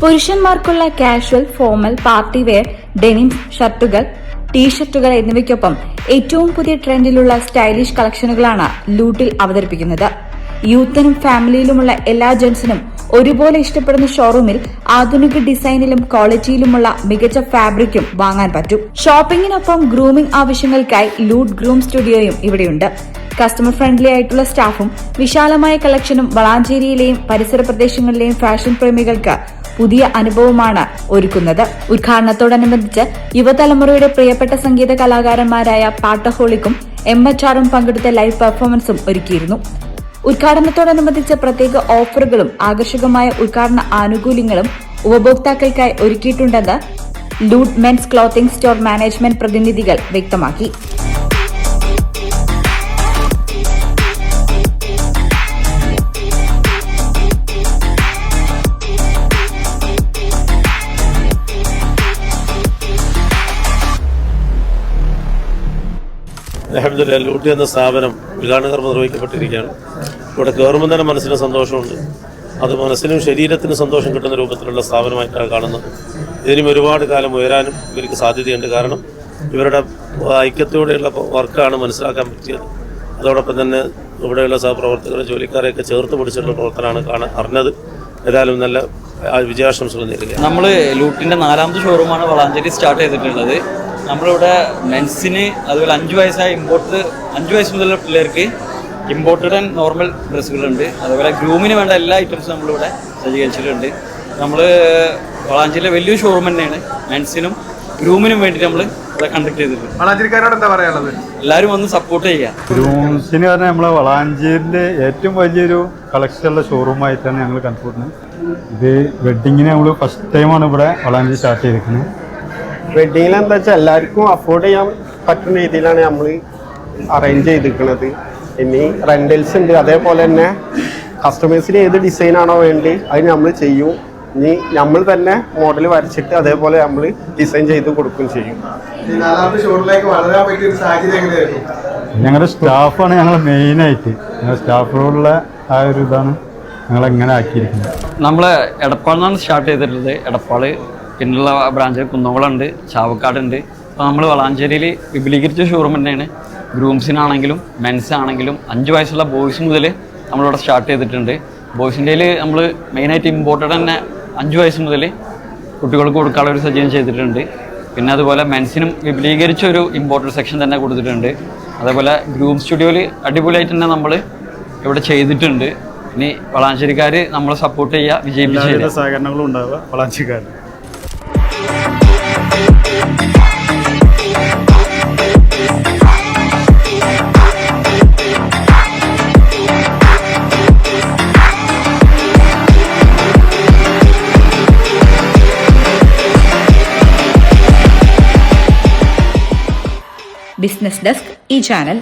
പുരുഷന്മാർക്കുള്ള casual formal party wear denim ഷർട്ടുകൾ ടീഷർട്ടുകൾ എന്നിവയ്ക്കൊപ്പം ഏറ്റവും പുതിയ ട്രെൻഡിലുള്ള സ്റ്റൈലിഷ് കളക്ഷനുകളാണ് ലൂട്ടിൽ അവതരിപ്പിക്കുന്നത്. യൂത്തിനും ഫാമിലിയിലുമുള്ള എല്ലാ ജെൻസിനും ഒരുപോലെ ഇഷ്ടപ്പെടുന്ന ഷോറൂമിൽ ആധുനിക ഡിസൈനിലും ക്വാളിറ്റിയിലുമുള്ള മികച്ച ഫാബ്രിക്കും വാങ്ങാൻ പറ്റും. ഷോപ്പിംഗിനൊപ്പം ഗ്രൂമിംഗ് ആവശ്യങ്ങൾക്കായി ലൂട്ട് ഗ്രൂം സ്റ്റുഡിയോയും ഇവിടെയുണ്ട്. കസ്റ്റമർ ഫ്രണ്ട്ലി ആയിട്ടുള്ള സ്റ്റാഫും വിശാലമായ കളക്ഷനും വളാഞ്ചേരിയിലെയും പരിസര പ്രദേശങ്ങളിലെയും ഫാഷൻ പ്രേമികൾക്ക് പുതിയ അനുഭവമാണ് ഒരുക്കുന്നത്. ഉദ്ഘാടനത്തോടനുബന്ധിച്ച് യുവതലമുറയുടെ പ്രിയപ്പെട്ട സംഗീത കലാകാരന്മാരായ പാട്ടഹോളിക്കും എം എച്ച് ആറും പങ്കെടുത്ത ലൈവ് പെർഫോമൻസും ഒരുക്കിയിരുന്നു. ഉദ്ഘാടനത്തോടനുബന്ധിച്ച് പ്രത്യേക ഓഫറുകളും ആകർഷകമായ ഉദ്ഘാടന ആനുകൂല്യങ്ങളും ഉപഭോക്താക്കൾക്കായി ഒരുക്കിയിട്ടുണ്ടെന്ന് Lood men's clothing store management പ്രതിനിധികൾ വ്യക്തമാക്കി. അലഹമ്മദില്ല ലൂട്ടി എന്ന സ്ഥാപനം ഉദ്ഘാടനകർമ്മം നിർവഹിക്കപ്പെട്ടിരിക്കുകയാണ്. ഇവിടെ കയറുമ്പോൾ തന്നെ മനസ്സിന് സന്തോഷമുണ്ട്. അത് മനസ്സിനും ശരീരത്തിനും സന്തോഷം കിട്ടുന്ന രൂപത്തിലുള്ള സ്ഥാപനമായിട്ടാണ് കാണുന്നത്. ഇതിനും ഒരുപാട് കാലം ഉയരാനും ഇവർക്ക് സാധ്യതയുണ്ട്. കാരണം ഇവരുടെ ഐക്യത്തോടെയുള്ള വർക്കാണ് മനസ്സിലാക്കാൻ പറ്റിയത്. അതോടൊപ്പം തന്നെ ഇവിടെയുള്ള സഹപ്രവർത്തകരെ ജോലിക്കാരെയൊക്കെ ചേർത്ത് പിടിച്ചിട്ടുള്ള പ്രവർത്തനമാണ് കാണാൻ അറിഞ്ഞത്. ഏതായാലും നല്ല വിജയാശംസകൾ നേരിടുക നമ്മൾ ലൂട്ടിന്റെ നാലാമത്തെ ഷോറൂമാണ് വളാഞ്ചേരി സ്റ്റാർട്ട് ചെയ്തിട്ടുള്ളത്. നമ്മളിവിടെ മെൻസിന് അതുപോലെ അഞ്ച് വയസ്സായ ഇമ്പോർട്ട് അഞ്ച് വയസ്സ് മുതലുള്ള പിള്ളേർക്ക് ഇമ്പോർട്ടഡ് ആൻഡ് നോർമൽ ഡ്രസ്സുകളുണ്ട്. അതുപോലെ ഗ്രൂമിന് വേണ്ട എല്ലാ ഐറ്റംസും നമ്മളിവിടെ സജ്ജീകരിച്ചിട്ടുണ്ട്. നമ്മൾ വളാഞ്ചേരിയിലെ വലിയ ഷോറൂം തന്നെയാണ്. മെൻസിനും ഗ്രൂമിനും വേണ്ടി നമ്മൾ ഇവിടെ കണ്ടക്ട് ചെയ്തിട്ടുണ്ട്. വളാഞ്ചേരിക്കാരോട് എന്താ പറയാനുള്ളത്? എല്ലാവരും വന്ന് സപ്പോർട്ട് ചെയ്യുക. ഗ്രൂംസിന് പറഞ്ഞാൽ നമ്മളെ വളാഞ്ചേരിയിലെ ഏറ്റവും വലിയൊരു കളക്ഷനുള്ള ഷോറൂമായിട്ടാണ് ഞങ്ങൾ കണ്ടുപിടുന്നത് ഇത് വെഡിങ്ങിന് നമ്മൾ ഫസ്റ്റ് ടൈമാണ് ഇവിടെ വളാഞ്ചേരി സ്റ്റാർട്ട് ചെയ്തിരിക്കുന്നത്. വെഡിങ്ങിൽ എന്താ വെച്ചാൽ എല്ലാവർക്കും അഫോർഡ് ചെയ്യാൻ പറ്റുന്ന രീതിയിലാണ് നമ്മൾ അറേഞ്ച് ചെയ്തിരിക്കുന്നത് ഇനി റെന്റൽസ് ഉണ്ട്. അതേപോലെ തന്നെ കസ്റ്റമേഴ്സിന് ഏത് ഡിസൈനാണോ ആണോ വേണ്ടി അത് നമ്മൾ ചെയ്യും. ഇനി നമ്മൾ തന്നെ മോഡൽ വരച്ചിട്ട് അതേപോലെ നമ്മൾ ഡിസൈൻ ചെയ്ത് കൊടുക്കുകയും ചെയ്യും. നാലാമത്തെ ഷോറിലേക്ക് വളരാൻ പറ്റിയ ഒരു സാഹചര്യം എങ്ങനെയായിരുന്നു? ഞങ്ങളുടെ സ്റ്റാഫാണ് ഞങ്ങൾ മെയിനായിട്ട് ഞങ്ങളുടെ സ്റ്റാഫിലുള്ള ആ ഒരു ഇതാണ് ഞങ്ങൾ എങ്ങനെ ആക്കിയിരിക്കുന്നത്. നമ്മൾ എടപ്പാളിൽ നിന്നാണ് സ്റ്റാർട്ട് ചെയ്തിട്ടുള്ളത്. എടപ്പാൾ പിന്നുള്ള ബ്രാഞ്ച് കുന്നംകുളമുണ്ട് ചാവക്കാടുണ്ട്. അപ്പോൾ നമ്മൾ വളാഞ്ചേരിയിൽ വിപുലീകരിച്ച ഷോറൂം തന്നെയാണ്. ഗ്രൂംസിനാണെങ്കിലും മെൻസ് ആണെങ്കിലും അഞ്ച് വയസ്സുള്ള ബോയ്സ് മുതൽ നമ്മളിവിടെ സ്റ്റാർട്ട് ചെയ്തിട്ടുണ്ട്. ബോയ്സിന്റെ നമ്മൾ മെയിനായിട്ട് ഇമ്പോർട്ടഡ് തന്നെ അഞ്ച് വയസ്സ് മുതൽ കുട്ടികൾക്ക് കൊടുക്കാനുള്ള ഒരു സജ്ജം ചെയ്തിട്ടുണ്ട്. പിന്നെ അതുപോലെ മെൻസിനും വിപുലീകരിച്ച ഒരു ഇമ്പോർട്ടഡ് സെക്ഷൻ തന്നെ കൊടുത്തിട്ടുണ്ട്. അതേപോലെ ഗ്രൂം സ്റ്റുഡിയോയിൽ അടിപൊളിയായിട്ട് തന്നെ നമ്മൾ ഇവിടെ ചെയ്തിട്ടുണ്ട്. ഇനി വളാഞ്ചേരിക്കാർ നമ്മളെ സപ്പോർട്ട് ചെയ്യുക വിജയിപ്പിച്ച. സഹകരണങ്ങളും ഉണ്ടാവുക വളാഞ്ചേരിക്കാരിൽ ബിസിനസ് ഡെസ്ക് ഈ ചാനൽ